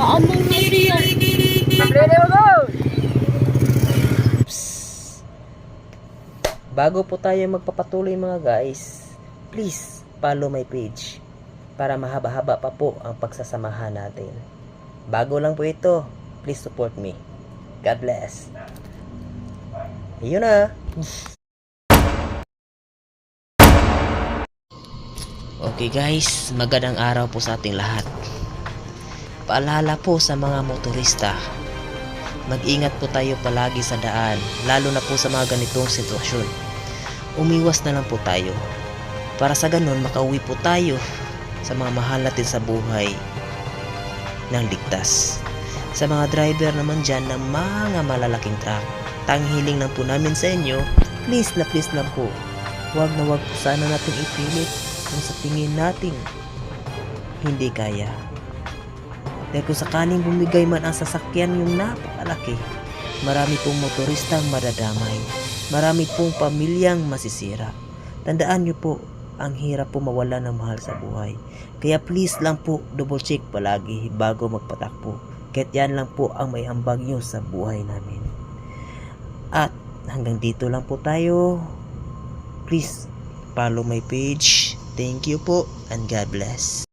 Kaamong na siya. Go! Bago po tayo magpapatuloy mga guys, please follow my page para mahaba-haba pa po ang pagsasamahan natin. Bago lang po ito, please support me. God bless. Yun na. Okay guys, magandang araw po sa ating lahat. Paalala po sa mga motorista, mag-ingat po tayo palagi sa daan, lalo na po sa mga ganitong sitwasyon. Umiwas na lang po tayo. Para sa ganun, makauwi po tayo sa mga mahal natin sa buhay ng ligtas. Sa mga driver naman dyan ng mga malalaking truck, tanghiling lang po namin sa inyo, please na please lang po. Huwag na po sana natin ipilit kung sa tingin natin hindi kaya. Dahil kung sakaling bumigay man ang sasakyan yung napakalaki, marami pong motoristang madadamay. Marami pong pamilyang masisira. Tandaan nyo po, ang hirap po mawala ng mahal sa buhay. Kaya please lang po, double check palagi bago magpatakbo. Kahit yan lang po ang may ambag nyo sa buhay namin. At hanggang dito lang po tayo. Please follow my page. Thank you po and God bless.